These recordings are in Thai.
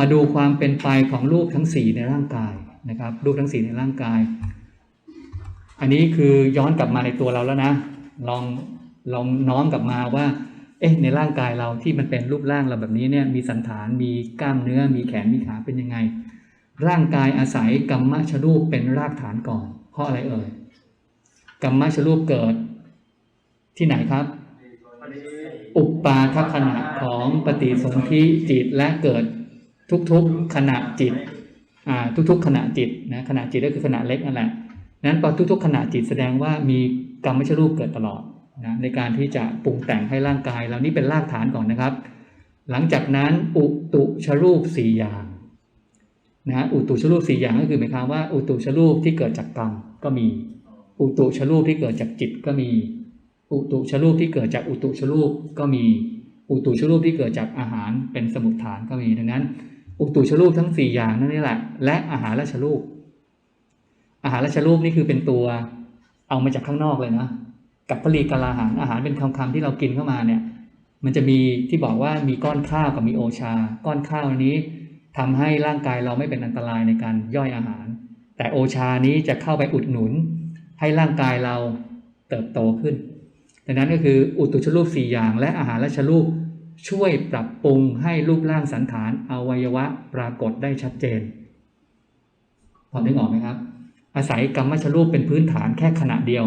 มาดูความเป็นไปของรูปทั้งสี่ในร่างกายนะครับรูปทั้งสี่ในร่างกาย อันนี้คือย้อนกลับมาในตัวเราแล้วนะ ลองลองน้อมกลับมาว่า เอ๊ะในร่างกายเราที่มันเป็นรูปร่างเราแบบนี้เนี่ยมีสันฐานมีกล้ามเนื้อ มีแขนมีขาเป็นยังไง ร่างกายอาศัยกรรมชรูปเป็นรากฐานก่อน เพราะอะไรเอ่ยกรรมชรูปเกิดที่ไหนครับ อุปปาทขณะของปฏิสนธิจิตและเกิด ทุกๆขณะจิตทุกๆขณะจิตนะขณะจิตก็คือขณะเล็กนั่นแหละนั้นพอทุกๆขณะจิตแสดงว่ามีกรรมชรูปเกิดตลอดนะในการที่จะปรุงแต่งให้ร่างกายเรานี่เป็นรากฐานก่อนนะครับ หลังจากนั้นอุตุชรูปสี่อย่างนะฮะอุตุชรูปสี่อย่างก็คือหมายความว่าอุตุชรูปที่เกิดจากกรรมก็มี อุตุชรูปที่เกิดจากจิตก็มี อุตุชรูปที่เกิดจากอุตุชรูปก็มี อุตุชรูปที่เกิดจากอาหารเป็นสมุทฐานก็มีดังนั้น อุตุชรูปทั้ง 4 อย่างนั่นนี่แหละ และอาหารราชรูป อาหารราชรูปนี่คือเป็นตัวเอามาจากข้างนอกเลยนะ กับปรีกลาหารอาหารเป็นคำคำๆที่เรากินเข้ามาเนี่ย มันจะมีที่บอกว่ามีก้อนข้าวกับมีโอชา ก้อนข้าวนี้ทำให้ร่างกายเราไม่เป็นอันตรายในการย่อยอาหาร แต่โอชานี้จะเข้าไปอุดหนุน ให้ร่างกายเราเติบโตขึ้นดังนั้นก็คืออุตุชรูปสี่อย่าง และอาหารราชรูป ช่วยปรับปรุงให้รูปร่างสันฐานอวัยวะปรากฏได้ชัดเจน พอนึกออกไหมครับ อาศัยกรรมชรูปเป็นพื้นฐานแค่ขณะเดียว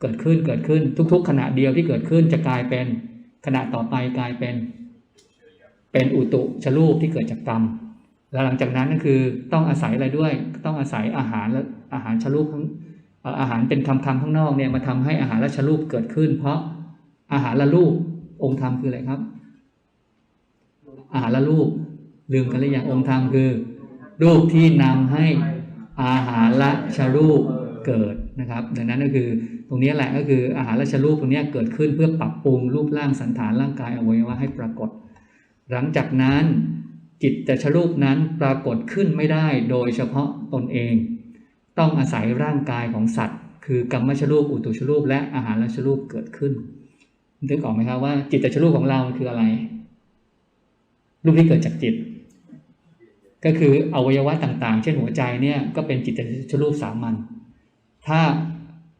เกิดขึ้นเกิดขึ้นทุก ๆ ขณะเดียวที่เกิดขึ้นจะกลายเป็นขณะต่อไปกลายเป็น เป็นอุตุชรูปที่เกิดจากกรรมแล้วหลังจากนั้นก็คือต้องอาศัยอะไรด้วย ต้องอาศัยอาหารและอาหารชรูปอาหารเป็นคำคำข้างนอกเนี่ยมาทำให้อาหารราชรูปเกิดขึ้น เพราะอาหารละรูป องค์ธรรมคืออะไรครับ อาหารละรูป ลืมกันหรือยังองค์ธรรมคือ รูปที่นำให้อาหารละชรูปเกิดนะครับดังนั้นก็คือตรงนี้แหละก็คืออาหารละชรูปตรงนี้เกิดขึ้นเพื่อปรับปรุงรูปร่างสันฐานร่างกายอวัยวะให้ปรากฏ หลังจากนั้นจิตแต่ชรูปนั้นปรากฏขึ้นไม่ได้โดยเฉพาะตนเอง ต้องอาศัยร่างกายของสัตว์ คือกรรมชรูปอุตุชรูปและอาหารราชรูปเกิดขึ้น นึกออกไหมครับว่าจิตตชรูปของเราคืออะไร รูปที่เกิดจากจิต ก็คืออวัยวะต่างๆ เช่นหัวใจเนี่ยก็เป็นจิตตชรูปสามัญถ้า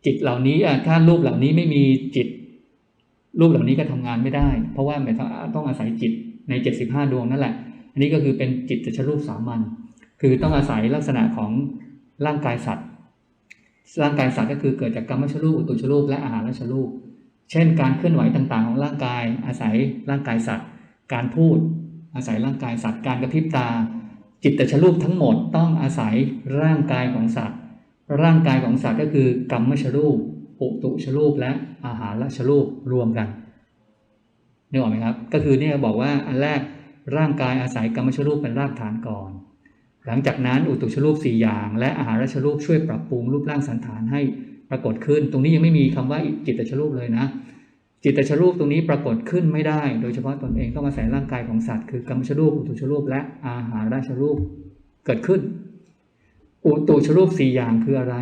จิตเหล่านี้ถ้ารูปเหล่านี้ไม่มีจิต รูปเหล่านี้ก็ทำงานไม่ได้ เพราะว่าหมายต้องอาศัยจิตในเจ็ดสิบห้าดวงนั่นแหละ อันนี้ก็คือเป็นจิตตชรูปสามัญคือต้องอาศัยลักษณะของร่างกายสัตว์ ร่างกายสัตว์ก็คือเกิดจากกรรมชรูปอุตุชรูปและอาหารชรูป เช่น การเคลื่อนไหวต่างๆ ของร่างกาย อาศัยร่างกายสัตว์ การพูด อาศัยร่างกายสัตว์ การกระพริบตา จิตตชรูปทั้งหมดต้องอาศัยร่างกายของสัตว์ ร่างกายของสัตว์ก็คือกรรมชรูปอุตุชรูปและอาหารชรูปรวมกันนึกออกไหมครับ ก็คือเนี่ยบอกว่าอันแรกร่างกายอาศัยกรรมชรูปเป็นรากฐานก่อน หลังจากนั้นอุตุชรูป 4 อย่าง และอาหารชรูปช่วยปรับปรุงรูปร่างสันฐานให้ ปรากฏขึ้น ตรงนี้ยังไม่มีคำว่าจิตตชรูปเลยนะ จิตตชรูปตรงนี้ปรากฏขึ้นไม่ได้ โดยเฉพาะตนเองต้องอาศัยร่างกายของสัตว์ คือกรรมชรูปอุตุชรูปและอาหารราชรูปเกิดขึ้น อุตุชรูป4อย่างคืออะไร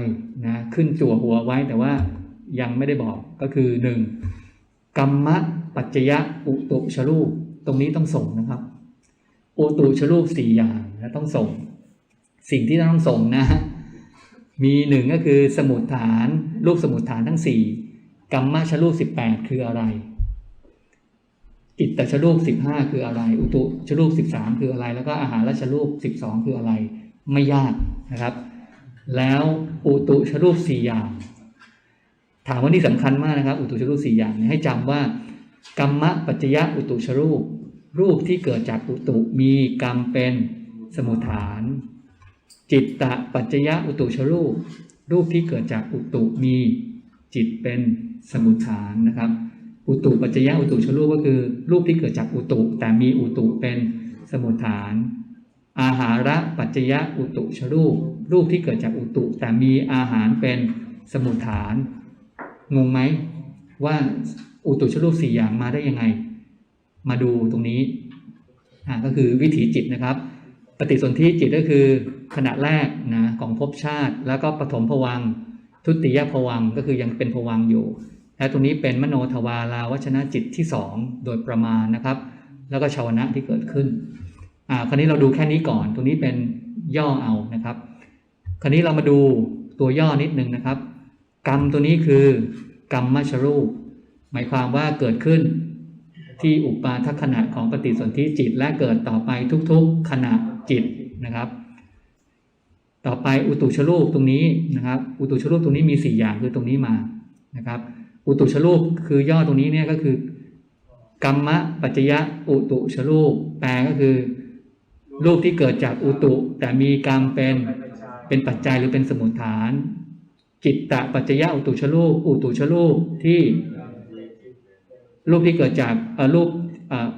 นะขึ้นจั่วหัวไว้แต่ว่ายังไม่ได้บอกก็คือ 1. กรรมปัจจยะอุตุชรูปตรงนี้ต้องส่งนะครับอุตุชรูปสี่อย่างนะต้องส่ง สิ่งที่ต้องส่งนะ มีหนึ่งก็คือสมุดฐาน รูปสมุดฐานทั้งสี่กรรมชรูปสิบแปดคืออะไรจิตตชรูปสิบห้าคืออะไร อุตุชรูปสิบสามคืออะไร แล้วก็อาหารชรูปสิบสองคืออะไร ไม่ยากนะครับ แล้วอุตุชรูปสี่อย่าง ถามว่านี่สำคัญมากนะครับ อุตุชรูปสี่อย่างให้จำว่ากรรมปัจจยะอุตุชรูป รูปที่เกิดจากอุตุมีกรรมเป็นสมุทฐาน จิตตะปัจจยะอุตุชรูป รูปที่เกิดจากอุตุมีจิตเป็นสมุทฐานนะครับ อุตุปัจจยะอุตุชรูปก็คือ รูปที่เกิดจากอุตุ แต่มีอุตุเป็นสมุทฐาน อาหาระปัจจยะอุตุชรูป รูปที่เกิดจากอุตุ แต่มีอาหารเป็นสมุทฐาน งงไหมว่าอุตุชรูปสี่อย่างมาได้ยังไง มาดูตรงนี้ก็คือวิถีจิตนะครับ ปฏิสนธิจิตก็คือขณะแรกนะของภพชาติ แล้วก็ปฐมภวังทุติยภวังก็คือยังเป็นภวังอยู่ และตรงนี้เป็นมโนทวาราวชนะจิตที่สองโดยประมาณนะครับ แล้วก็ชาวนะที่เกิดขึ้นอ่าคราวนี้เราดูแค่นี้ก่อน ตรงนี้เป็นย่อเอานะครับ คราวนี้เรามาดูตัวย่อนิดนึงนะครับ กรรมตัวนี้คือกรรมมัชรูป หมายความว่าเกิดขึ้น ที่อุปาทขณะของปฏิสนธิจิตและเกิดต่อไปทุกๆขณะจิตนะครับ ต่อไปอุตุชรูปตรงนี้นะครับ อุตุชรูปตรงนี้มีสี่อย่างคือตรงนี้มานะครับ อุตุชรูปคือย่อตรงนี้เนี่ยก็คือกรรมะปัจจยะอุตุชรูป แปลก็คือรูปที่เกิดจากอุตุ แต่มีกรรมเป็นเป็นปัจจัยหรือเป็นสมุทฐาน จิตตะปัจจยะอุตุชรูป อุตุชรูปที่ รูปที่เกิดจากรูป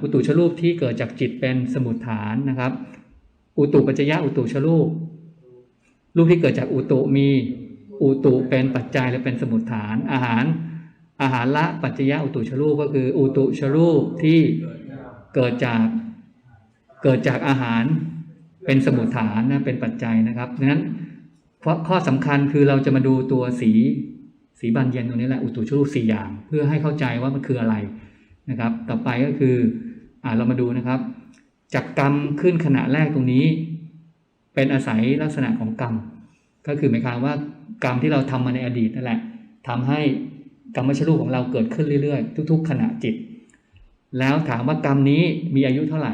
อุตุชรูปที่เกิดจากจิตเป็นสมุทฐานนะครับ อุตุปัจจยะอุตุชรูป รูปที่เกิดจากอุตุมีอุตุเป็นปัจจัยและเป็นสมุทฐาน อาหารอาหารละปัจจยะอุตุชรูปก็คือ อุตุชรูปที่เกิดจากเกิดจากอาหารเป็นสมุทฐานนะเป็นปัจจัยนะครับดังนั้นข้อสำคัญคือเราจะมาดูตัวสี สีบานเย็นตรงนี้แหละอุตุชรูปสี่อย่าง เพื่อให้เข้าใจว่ามันคืออะไรนะครับ ต่อไปก็คืออ่าเรามาดูนะครับจากกรรมขึ้นขณะแรกตรงนี้ เป็นอาศัยลักษณะของกรรม ก็คือหมายความว่ากรรมที่เราทำมาในอดีตนั่นแหละทำให้กรรมชรูปของเราเกิดขึ้นเรื่อยๆ ทุก ๆ ขณะจิต แล้วถามว่ากรรมนี้มีอายุเท่าไหร่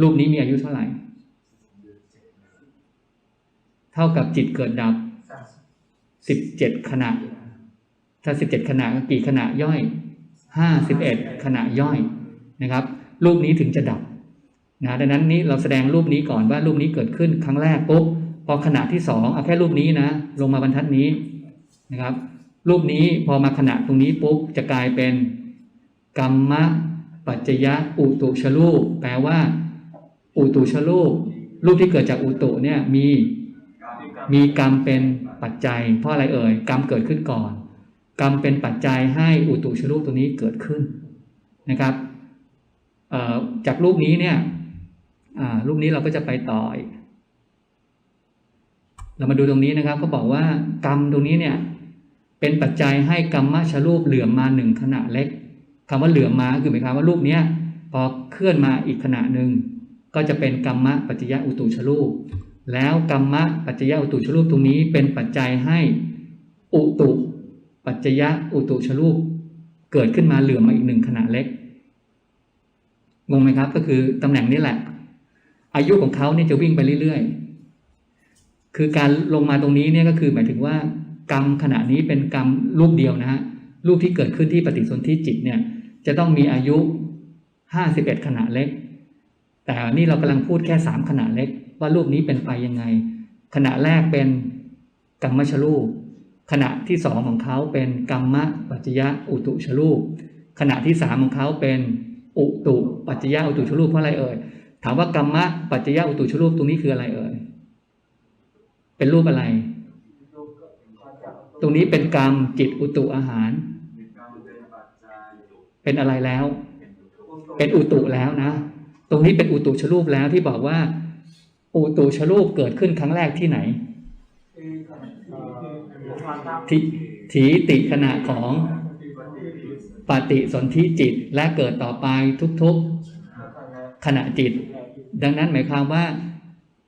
รูปนี้มีอายุเท่าไหร่ เท่ากับจิตเกิดดับ สิบเจ็ดขณะ ถ้าสิบเจ็ดขณะก็กี่ขณะย่อยห้าสิบเอ็ดขณะย่อยนะครับ รูปนี้ถึงจะดับนะดังนั้นนี้เราแสดงรูปนี้ก่อนว่ารูปนี้เกิดขึ้นครั้งแรกปุ๊บพอขณะที่สองเอาแค่รูปนี้นะ ลงมาบรรทัดนี้นะครับ รูปนี้พอมาขณะตรงนี้ปุ๊บจะกลายเป็นกรรมะปัจจยะอุตุชรูปแปลว่า อุตุชรูปรูปที่เกิดจากอุตุเนี่ยมีมีกรรมเป็น ปัจจัย เพราะอะไรเอ่ยกรรมเกิดขึ้นก่อน กรรมเป็นปัจจัยให้อุตุชรูปตัวนี้เกิดขึ้นนะครับจากรูปนี้เนี่ยรูปนี้เราก็จะไปต่ออีกเรามาดูตรงนี้นะครับ ก็บอกว่ากรรมตรงนี้เนี่ยเป็นปัจจัยให้กรรมชรูปเหลื่อมมาหนึ่งขณะเล็กคำว่าเหลื่อมมาคือหมายความว่ารูปเนี้ยพอเคลื่อนมาอีกขณะหนึ่งก็จะเป็นกรรมะปัจจยะอุตุชรูป แล้วกรรมะปัจจยะอุตุชรูปตรงนี้เป็นปัจจัยให้อุตุปัจจยะอุตุชรูปเกิดขึ้นมาเหลื่อมมาอีกหนึ่งขณะเล็กงงไหมครับ ก็คือตำแหน่งนี้แหละ อายุของเขาเนี่ยจะวิ่งไปเรื่อยๆ คือการลงมาตรงนี้เนี่ยก็คือหมายถึงว่ากรรมขณะนี้เป็นกรรมรูปเดียวนะฮะรูปที่เกิดขึ้นที่ปฏิสนธิจิตเนี่ยจะต้องมีอายุห้าสิบเอ็ดขณะเล็ก แต่นี่เรากำลังพูดแค่สามขณะเล็ก ว่ารูปนี้เป็นไปยังไง ขณะแรกเป็นกรรมชรูป ขณะที่สองของเขาเป็นกรรมะปัจจยะอุตุชรูป ขณะที่สามของเขาเป็นอุตุปัจจยะอุตุชรูปเพราะอะไรเอ่ยถามว่ากรรมะปัจจยะอุตุชรูปตรงนี้คืออะไรเอ่ยเป็นรูปอะไร ตรงนี้เป็นกรรมจิตอุตุอาหาร เป็นอะไรแล้ว เป็นอุตุแล้วนะ ตรงนี้เป็นอุตุชรูปแล้วที่บอกว่า อุตุชรูปเกิดขึ้นครั้งแรกที่ไหนทิถีติขณะของปฏิสนธิจิตและเกิดต่อไปทุกๆขณะจิต ดังนั้นหมายความว่า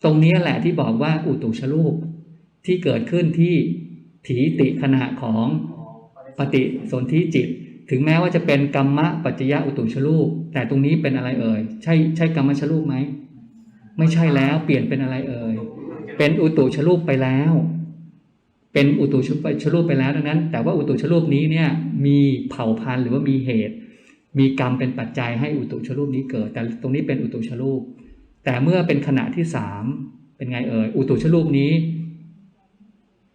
ตรงนี้แหละที่บอกว่าอุตุชรูปที่เกิดขึ้นที่ถีติขณะของปฏิสนธิจิต ถึงแม้ว่าจะเป็นกรรมะปัจจยะอุตุชรูปแต่ตรงนี้เป็นอะไรเอ่ย ใช่ใช่กรรมชรูปไหม ไม่ใช่แล้วเปลี่ยนเป็นอะไรเอ่ยเป็นอุตุชรูปไปแล้ว เป็นอุตุชรูปไปแล้วดังนั้น แต่ว่าอุตุชรูปนี้เนี่ยมีเผ่าพันธุ์หรือว่ามีเหตุ มีกรรมเป็นปัจจัยให้อุตุชรูปนี้เกิด แต่ตรงนี้เป็นอุตุชรูป แต่เมื่อเป็นขณะที่สามเป็นไงเอ่ยอุตุชรูปนี้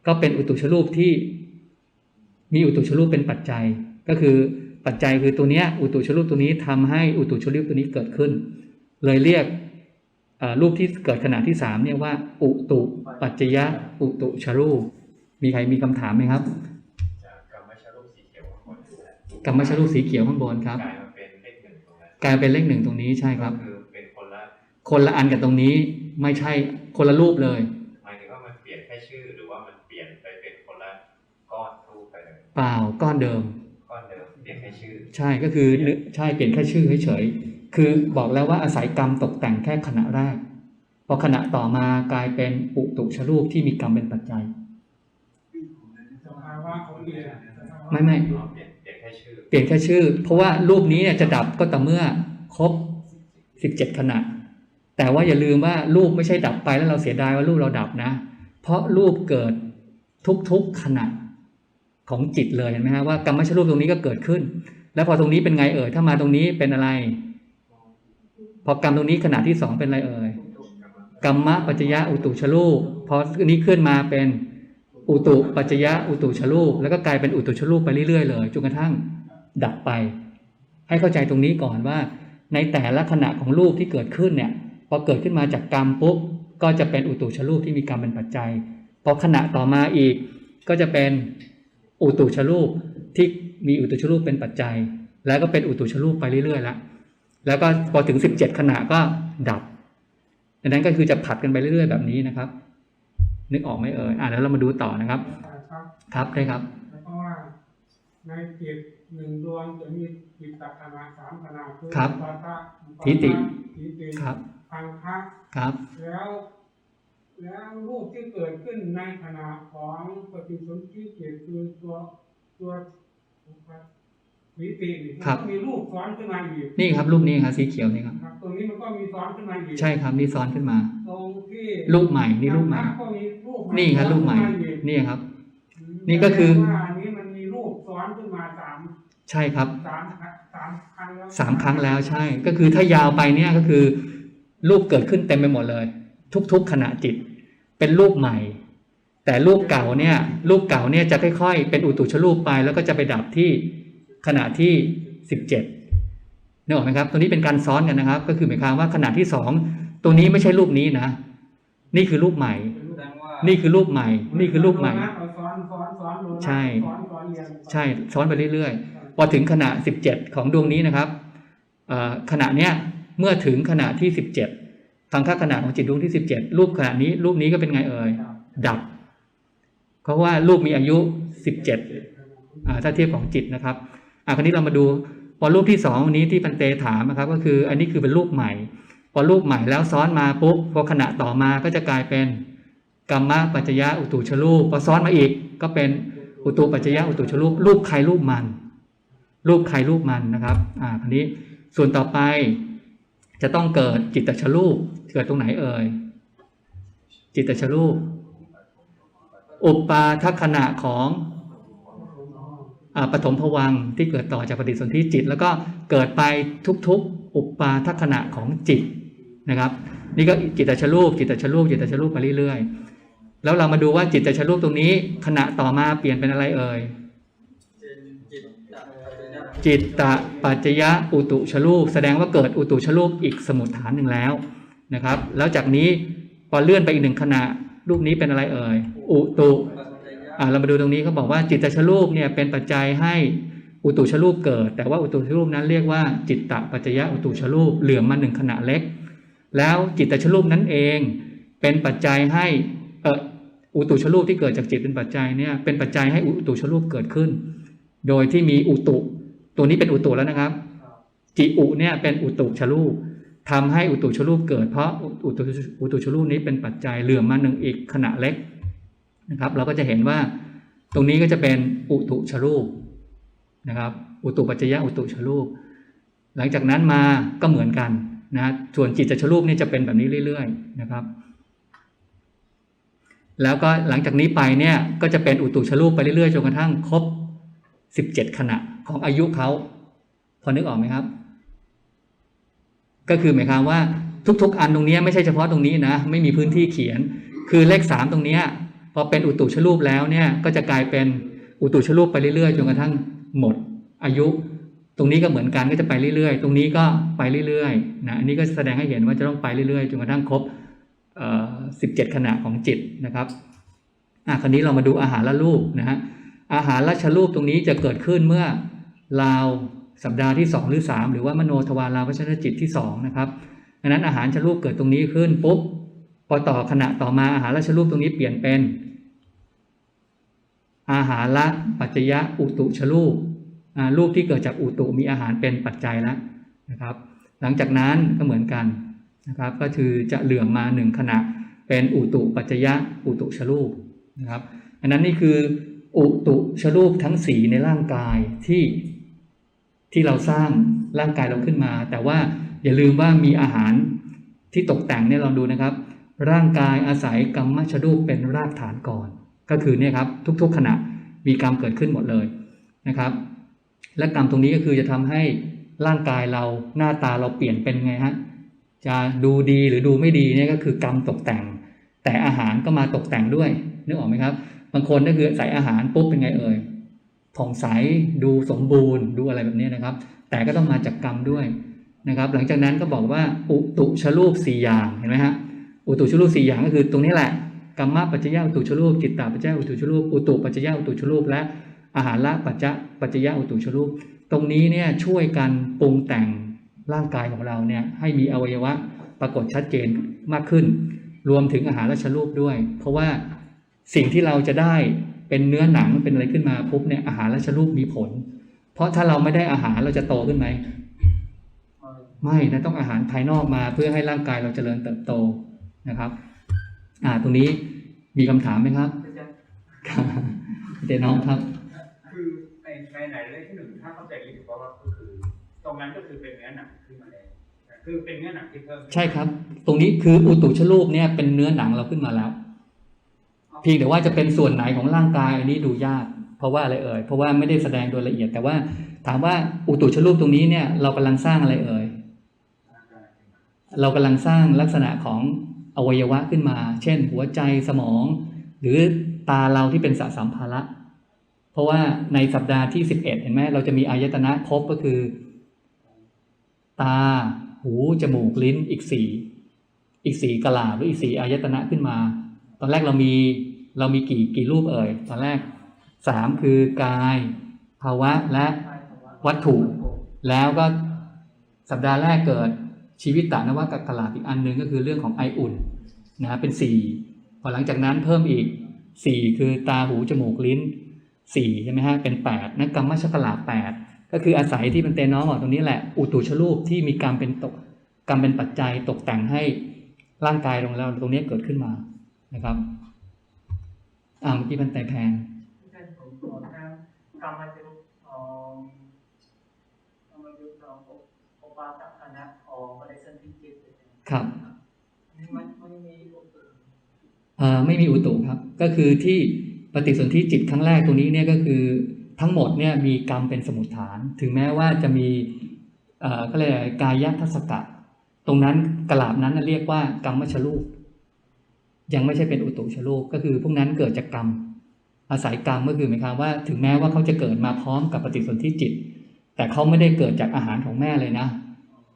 ก็เป็นอุตุชรูปที่มีอุตุชรูปเป็นปัจจัยก็คือปัจจัยคือตัวเนี้ยอุตุชรูปตัวนี้ทำให้อุตุชรูปตัวนี้เกิดขึ้น เลยเรียก รูปที่เกิดขณะที่สามเนี่ยว่า อุตุปัจจยะอุตุชรูป มีใครมีคำถามไหมครับจากกรรมชรูปสีเขียวข้างบนกรรมชรูปสีเขียวข้างบนครับกลายมาเป็นเลขหนึ่งตรงนั้นกลายเป็นเลขหนึ่งตรงนี้ใช่ครับก็คือเป็นคนละคนละอันกับตรงนี้ไม่ใช่คนละรูปเลยหมายถึงว่ามันเปลี่ยนแค่ชื่อหรือว่ามันเปลี่ยนไปเป็นคนละก้อนรูปไปเลยเปล่าก้อนเดิมก้อนเดิมเปลี่ยนแค่ชื่อ ใช่ก็คือเนื้อใช่เปลี่ยนแค่ชื่อเฉยๆ คือบอกแล้วว่าอาศัยกรรมตกแต่งแค่ขณะแรกพอขณะต่อมากลายเป็นอุตุชรูปที่มีกรรมเป็นปัจจัยไม่ไม่เปลี่ยนแค่ชื่อเปลี่ยนแค่ชื่อ เพราะว่ารูปนี้เนี่ยจะดับก็ต่อเมื่อครบ17ขณะ แต่ว่าอย่าลืมว่ารูปไม่ใช่ดับไปแล้วเราเสียดายว่ารูปเราดับนะ เพราะรูปเกิดทุกๆขณะของจิตเลยเห็นไหมฮะว่ากรรมชรูปตรงนี้ก็เกิดขึ้น แล้วพอตรงนี้เป็นไงเอ่ยถ้ามาตรงนี้เป็นอะไร พอกรรมตรงนี้ขณะที่สองเป็นอะไรเอ่ยกรรมะปัจจยะอุตุชรูปพอนี้ขึ้นมาเป็นอุตุปัจจยะอุตุชรูปแล้วก็กลายเป็นอุตุชรูปไปเรื่อยๆเลยจนกระทั่งดับไป ให้เข้าใจตรงนี้ก่อนว่า ในแต่ละขณะของรูปที่เกิดขึ้นเนี่ยพอเกิดขึ้นมาจากกรรมปุ๊บก็จะเป็นอุตุชรูปที่มีกรรมเป็นปัจจัยพอขณะต่อมาอีกก็จะเป็นอุตุชรูปที่มีอุตุชรูปเป็นปัจจัย แล้วก็เป็นอุตุชรูปไปเรื่อยๆแล้ว แล้วก็พอถึงสิบเจ็ดขณะก็ดับดังนั้นก็คือจะผัดกันไปเรื่อยๆแบบนี้นะครับ นึกออกไหมเอ่ยอ่าแล้วเรามาดูต่อนะครับ ครับครับได้ครับแล้วก็ว่าในจิตหนึ่งดวงจะมีจิตตขณะสามขณะคือครับปาตะทิฏฐิทิฏฐิครับพังคะครับ แล้ว แล้วรูปที่เกิดขึ้นในขณะของปฏิสนธิเกิดคือตัวตัว วิตินี่มันครับก็มีรูปซ้อนขึ้นมาอีกนี่ครับรูปนี้ครับสีเขียวนี่ครับครับตรงนี้มันก็มีซ้อนขึ้นมาอีกใช่ครับนี่ซ้อนขึ้นมาตรงที่รูปใหม่นี่รูปใหม่พังคะก็มีรูปนี่ครับรูปใหม่ซ้อนขึ้นาอีกนี่ครับ นี่ก็คือแสดงว่าอันนี้มันมีรูปซ้อนขึ้นมาสามใช่ครับสามครั้งสามครั้งแล้วสามครั้งแล้วใช่ ก็คือถ้ายาวไปเนี่ยก็คือ รูปเกิดขึ้นเต็มไปหมดเลย ทุกๆขณะจิต เป็นรูปใหม่ แต่รูปเก่าเนี่ย รูปเก่าเนี่ยจะค่อยๆ เป็นอุตุชรูปไปแล้วก็จะไปดับที่ ขณะที่สิบเจ็ดนึกออกไหมครับตัวนี้เป็นการซ้อนกันนะครับ ก็คือหมายความว่าขณะที่สองตัวนี้ไม่ใช่รูปนี้นะ นี่คือรูปใหม่แสดงว่านี่คือรูปใหม่ นี่คือรูปใหม่เอาซ้อนซ้อนซ้อนลงนะใช่ซ้อนซ้อนเรียงใช่ซ้อนไปเรื่อยๆพอถึงขณะ 17 ของดวงนี้นะครับเอ่อขณะเนี้ยเมื่อถึงขณะที่ 17ฟังค่าขณะของจิตดวงที่ 17 รูปขณะนี้ รูปนี้ก็เป็นไงเอ่ยครับดับ เพราะว่ารูปมีอายุ 17อ่าถ้าเทียบของจิตนะครับ อ่าคราวนี้เรามาดูพอรูปที่สองวันนี้ที่ปันเตถามนะครับ ก็คืออันนี้คือเป็นรูปใหม่ พอรูปใหม่แล้วซ้อนมาปุ๊บพอขณะต่อมาก็จะกลายเป็นกรรมะปัจจยะอุตุชรูปพอซ้อนมาอีกก็เป็นอุตุปัจจยะอุตุชรูปรูปใครรูปมัน รูปใครรูปมันนะครับอ่าคราวนี้ส่วนต่อไปจะต้องเกิดจิตตชรูปเกิดตรงไหนเอ่ยจิตตชรูป อุปาทัขณะของ ปฐมภวังที่เกิดต่อจากปฏิสนธิจิต แล้วก็เกิดไปทุกๆ อุปาทัขณะของจิตนะครับ นี่ก็จิตตชรูปจิตตชรูปจิตตชรูปไปเรื่อยๆ แล้วเรามาดูว่าจิตตชรูปตรงนี้ขณะต่อมาเปลี่ยนเป็นอะไรเอ่ยจิตตปัจจยะอุตุชรูป แสดงว่าเกิดอุตุชรูปอีกสมุดฐานหนึ่งแล้วนะครับ แล้วจากนี้พอเลื่อนไปอีกหนึ่งขณะรูปนี้เป็นอะไรเอ่ยอุตุ เรามาดูตรงนี้เขาบอกว่าจิตตชรูปเนี่ยเป็นปัจจัยให้อุตุชรูปเกิด แต่ว่าอุตุชรูปนั้นเรียกว่า จิตตปัจจยะอุตุชรูปเหลื่อมมาหนึ่งขณะเล็ก แล้วจิตตชรูปนั้นเองเป็นปัจจัยให้เอออุตุชรูปที่เกิดจากจิตเป็นปัจจัยเนี่ยเป็นปัจจัยให้อุตุชรูปเกิดขึ้น โดยที่มีอุตุตัวนี้เป็นอุตุแล้วนะครับ จิอุเนี่ยเป็นอุตุชรูปทำให้อุตุชรูปเกิดเพราะอุตุอุตุชรูปนี้เป็นปัจจัยเหลื่อมมาหนึ่งอีกขณะเล็ก นะครับ เราก็จะเห็นว่าตรงนี้ก็จะเป็นอุตุชรูปนะครับ อุตุปัจจยะอุตุชรูป หลังจากนั้นมาก็เหมือนกันนะส่วนจิตตชรูปนี่จะเป็นแบบนี้เรื่อย ๆ นะครับ แล้วก็หลังจากนี้ไปเนี่ยก็จะเป็นอุตุชรูปไปเรื่อยๆจนกระทั่งครบ 17 ขณะของอายุเขาพอนึกออกไหมครับ ก็คือหมายความว่าทุก ๆ อันตรงนี้ไม่ใช่เฉพาะตรงนี้นะ ไม่มีพื้นที่เขียน คือเลขสามตรงนี้ พอเป็นอุตุชรูปแล้วเนี่ยก็จะกลายเป็นอุตุชรูปไปเรื่อยๆจนกระทั่งหมดอายุ ตรงนี้ก็เหมือนกันก็จะไปเรื่อยๆ ตรงนี้ก็ไปเรื่อยๆนะอันนี้ก็แสดงให้เห็นว่าจะต้องไปเรื่อยๆจนกระทั่งครบเอ่อ17ขณะของจิตนะครับอะคราวนี้เรามาดูอาหารละรูปนะฮะอาหารราชรูปตรงนี้จะเกิดขึ้นเมื่อราวสัปดาห์ที่ 2 หรือ 3 หรือว่ามโนทวาราวัชนจิตที่2นะครับดังนั้นอาหารชรูปเกิดตรงนี้ขึ้นปุ๊บพอต่อขณะต่อมาอาหารราชรูปตรงนี้เปลี่ยนเป็น อาหารละปัจจยะอุตุชรูปรูปที่เกิดจากอุตุมีอาหารเป็นปัจจัยแล้วนะครับ หลังจากนั้นก็เหมือนกันนะครับ ก็คือจะเหลื่อมมาหนึ่งขณะเป็นอุตุปัจจยะอุตุชรูปนะครับ อันนั้นนี่คืออุตุชรูปทั้งสีในร่างกายที่ที่เราสร้างร่างกายเราขึ้นมา แต่ว่าอย่าลืมว่ามีอาหารที่ตกแต่งเนี่ยลองดูนะครับ ร่างกายอาศัยกรรมชรูปเป็นรากฐานก่อน ก็คือเนี่ยครับทุกๆขณะมีกรรมเกิดขึ้นหมดเลยนะครับ และกรรมตรงนี้ก็คือจะทำให้ร่างกายเราหน้าตาเราเปลี่ยนเป็นไงฮะจะดูดีหรือดูไม่ดีเนี่ยก็คือกรรมตกแต่ง แต่อาหารก็มาตกแต่งด้วยนึกออกไหมครับ บางคนก็คือใส่อาหารปุ๊บเป็นไงเอ่ยผ่องใสดูสมบูรณ์ดูอะไรแบบนี้นะครับ แต่ก็ต้องมาจากกรรมด้วยนะครับ หลังจากนั้นก็บอกว่าอุตุชรูปสี่อย่างเห็นไหมฮะอุตุชรูปสี่อย่างก็คือตรงนี้แหละ กรรมะปัจจยะอุตุชรูปจิตตาปัจจยะอุตุชรูปอุตุปัจจยะอุตุชรูปและอาหารละปัจจะปัจจยะอุตุชรูป ตรงนี้เนี่ยช่วยกันปรุงแต่งร่างกายของเราเนี่ยให้มีอวัยวะปรากฏชัดเจนมากขึ้น รวมถึงอาหารราชรูปด้วย เพราะว่าสิ่งที่เราจะได้เป็นเนื้อหนังเป็นอะไรขึ้นมาปุ๊บเนี่ยอาหารราชรูปมีผล เพราะถ้าเราไม่ได้อาหารเราจะโตขึ้นไหมไม่นะต้องอาหารภายนอกมาเพื่อให้ร่างกายเราเจริญเติบโตนะครับ อ่า ตรงนี้มีคำถามไหมครับอาจารย์เดน้องครับ คือในในไหนเลขที่หนึ่งถ้าเข้าใจดีถูกป่าวว่าก็คือ ตรงนั้นก็คือเป็นเนื้อหนังขึ้นมาแล้วคือเป็นเนื้อหนังที่เพิ่มใช่ครับ ตรงนี้คืออุตุชรูปเนี่ยเป็นเนื้อหนังเราขึ้นมาแล้วเพียงแต่ว่าจะเป็นส่วนไหนของร่างกายอันนี้ดูยาก เพราะว่าอะไรเอ่ยเพราะว่าไม่ได้แสดงโดยละเอียด แต่ว่าถามว่าอุตุชรูปตรงนี้เนี่ยเรากำลังสร้างอะไรเอ่ยเรากำลังสร้างลักษณะของ อวัยวะขึ้นมา เช่น หัวใจสมอง หรือตาเราที่เป็นสสามภาระเพราะว่าในสัปดาห์ที่ 11 เห็นไหมเราจะมีอายตนะครบก็คือ ตา หู จมูก ลิ้นอีกสี่อีกสี่กลาหรืออีกสี่อายตนะขึ้นมา ตอนแรกเรามีเรามีกี่กี่รูปเอ่ย ตอนแรกสามคือกายภาวะและวัตถุ แล้วก็สัปดาห์แรกเกิด ชีวิตตานวกักกลาดอีกอันหนึ่งก็คือเรื่องของไออุ่นนะฮะเป็นสี่พอหลังจากนั้นเพิ่มอีกสี่คือตาหูจมูกลิ้นสี่ใช่ไหมฮะเป็นแปดนะกรรมชกลาแปดก็คืออาศัยที่มันเตนน้องบอกตรงนี้แหละ อุตุชรูปที่มีกรรมเป็นตกกรรมเป็นปัจจัยตกแต่งให้ร่างกายของเราตรงนี้เกิดขึ้นมานะครับอ่าเมื่อกี้มันไตแพงอาจารมขอถามกรรมจะรู้ขอกรรมจะรู้ของโอปาตัคณะ ของปฏิสันติจิตครับมันมันมีอุปเอ่อไม่มีอุตุครับ ก็คือที่ปฏิสนธิจิตครั้งแรกตรงนี้เนี่ยก็คือทั้งหมดเนี่ยมีกรรมเป็นสมุทฐาน ถึงแม้ว่าจะมีก็เลยกายทัศกะ ตรงนั้นกลาบนั้นเรียกว่ากรรมชรูปยังไม่ใช่เป็นอุตุชรูปก็คือพวกนั้นเกิดจากกรรม อาศัยกรรมก็คือหมายความว่า ถึงแม้ว่าเขาจะเกิดมาพร้อมกับปฏิสนธิจิต แต่เขาไม่ได้เกิดจากอาหารของแม่เลยนะ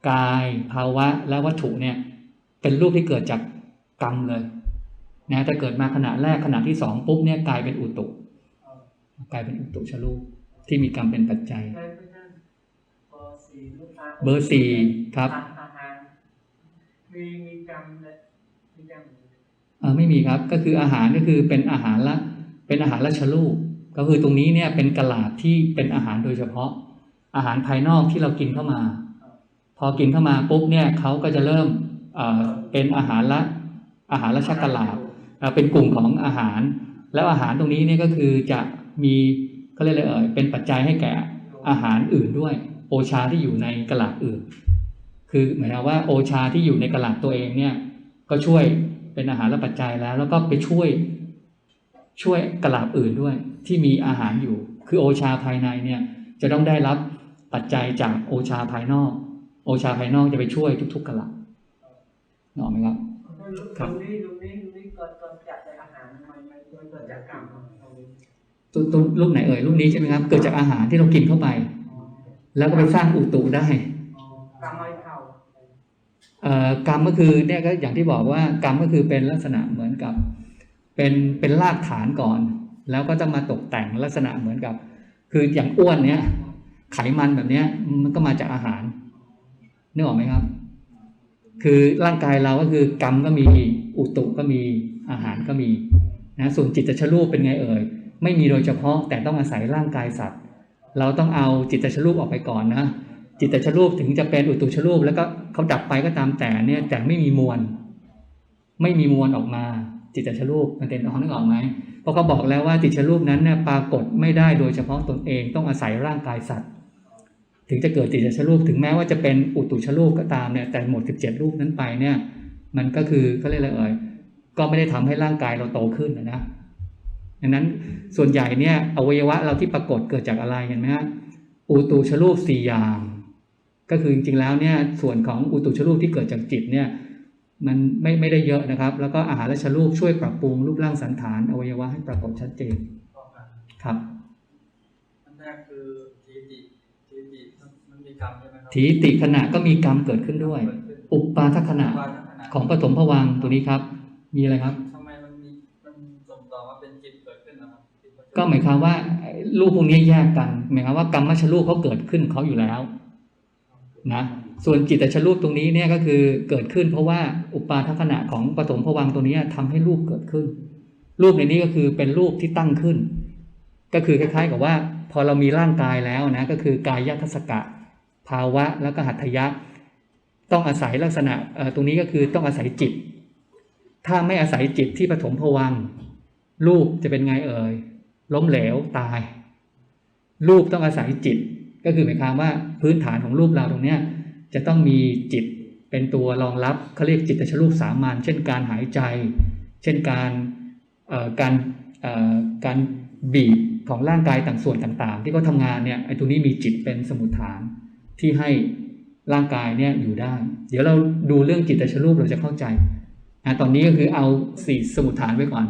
กายภาวะและวัตถุเนี่ยเป็นรูปที่เกิดจากกรรมเลยนะแต่เกิดมาขณะแรกขณะที่สองปุ๊บเนี่ยกลายเป็นอุตุกลายเป็นอุตุชรูปที่มีกรรมเป็นปัจจัยได้อาจารย์เบอร์สี่ลูกค้าเบอร์สี่ครับทานอาหารมีมีกรรมและมีกรรมอ่าไม่มีครับก็คืออาหารก็คือเป็นอาหารละเป็นอาหารละชรูปก็คือตรงนี้เนี่ยเป็นกะลาดที่เป็นอาหารโดยเฉพาะ อาหารภายนอกที่เรากินเข้ามา พอกินเข้ามาปุ๊บเนี่ยเขาก็จะเริ่มเป็นอาหารละอาหารละชักกะลาเป็นกลุ่มของอาหาร แล้วอาหารตรงนี้เนี่ยก็คือจะมีเขาเรียกอะไรเอ่ยเป็นปัจจัยให้แก่อาหารอื่นด้วย โอชาที่อยู่ในกะลาอื่น คือหมายความว่าโอชาที่อยู่ในกะลาตัวเองเนี่ยก็ช่วยเป็นอาหารและปัจจัยแล้ว แล้วก็ไปช่วยช่วยกะลาอื่นด้วยที่มีอาหารอยู่ คือโอชาภายในเนี่ยจะต้องได้รับปัจจัยจากโอชาภายนอก โอชาภายนอกจะไปช่วยทุกๆกะลาดนึกออกไหมครับตรงนี้ตรงนี้ตรงนี้เกิดเกิดจากอาหารมันมันมันเกิดจากกรรมตรงนี้ตัวตัวลูกไหนเอ่ยลูกนี้ใช่ไหมครับ เกิดจากอาหารที่เรากินเข้าไป แล้วก็ไปสร้างอุตุได้กรรมไม่เท่าเอ่อกรรมก็คือเนี่ยก็อย่างที่บอกว่ากรรมก็คือเป็นลักษณะเหมือนกับ เป็นเป็นรากฐานก่อน แล้วก็จะมาตกแต่งลักษณะเหมือนกับ คืออย่างอ้วนเนี้ยไขมันแบบเนี้ยมันก็มาจากอาหาร นึกออกไหมครับ คือร่างกายเราก็คือกรรมก็มีอุตุก็มีอาหารก็มีนะส่วนจิตชรูปเป็นไงเอ่ยไม่มีโดยเฉพาะแต่ต้องอาศัยร่างกายสัตว์ เราต้องเอาจิตชรูปออกไปก่อนนะจิตตชรูปถึงจะเป็นอุตุชรูปแล้วก็เขาดับไปก็ตามแต่เนี่ยแต่ไม่มีมวล ไม่มีมวลออกมา จิตตชรูปมันเป็นอ๋อนึกออกไหมเพราะเขาบอกแล้วว่าจิตตชรูปนั้นเนี่ยปรากฏไม่ได้โดยเฉพาะตนเองต้องอาศัยร่างกายสัตว์ ถึงจะเกิดจิตตชรูปถึงแม้ว่าจะเป็นอุตุชรูปก็ตามเนี่ยแต่หมด 17 รูปนั้นไปเนี่ยมันก็คือเขาเรียกอะไรเอ่ยก็ไม่ได้ทำให้ร่างกายเราโตขึ้นนะดังนั้นส่วนใหญ่เนี่ยอวัยวะเราที่ปรากฏเกิดจากอะไรเห็นไหมฮะอุตุชรูปสี่อย่าง ก็คือจริงๆแล้วเนี่ยส่วนของอุตุชรูปที่เกิดจากจิตเนี่ยมันไม่ไม่ได้เยอะนะครับ แล้วก็อาหารและชรูปช่วยปรับปรุงรูปร่างสันฐานอวัยวะให้ปรากฏชัดเจนครับอันแรกคือ มันมีกรรมใช่ไหมครัทีติขณะก็มีกรรมเกิดขึ้นด้วยเกิขึ้นอุปาทขณะวาทขณะของปฐมภวังค์ตัวนี้ครับ มีอะไรครับทำไมมันมีมันส่งต่อมาเป็นจิตเกิดขึ้นนะครับจิตก็หมายความว่ารูปพวกนี้แยกกัน หมายความว่ากรรมชรูปเขาเกิดขึ้นเขาอยู่แล้วนะส่วนจิตตชรูปตรงนี้เนี่ยก็คือเกิดขึ้น เพราะว่าอุปาทขณะของปฐมภวังค์ตัวนี้ทำให้รูปเกิดขึ้น รูปในนี้ก็คือเป็นรูปที่ตั้งขึ้น ก็คือคล้ายๆ กับว่า พอเรามีร่างกายแล้วนะก็คือกายทัศกะ ภาวะแล้วก็หัตถยะ ต้องอาศัยลักษณะตรงนี้ก็คือต้องอาศัยจิต ถ้าไม่อาศัยจิตที่ปฐมภวังรูปจะเป็นไงเอ่ยล้มเหลวตาย รูปต้องอาศัยจิต ก็คือหมายความว่าพื้นฐานของรูปเราตรงเนี้ยจะต้องมีจิตเป็นตัวรองรับเขาเรียกจิตตชรูปสามัญเช่นการหายใจ เช่นการการการบีบของร่างกายต่างส่วนต่างๆ ที่เขาทำงานเนี่ยไอ้ตัวนี้มีจิตเป็นสมุทฐาน ที่ให้ร่างกายเนี่ยอยู่ได้ เดี๋ยวเราดูเรื่องจิตตชรูปเราจะเข้าใจนะตอนนี้ก็คือเอาสี่สมุทฐานไว้ก่อน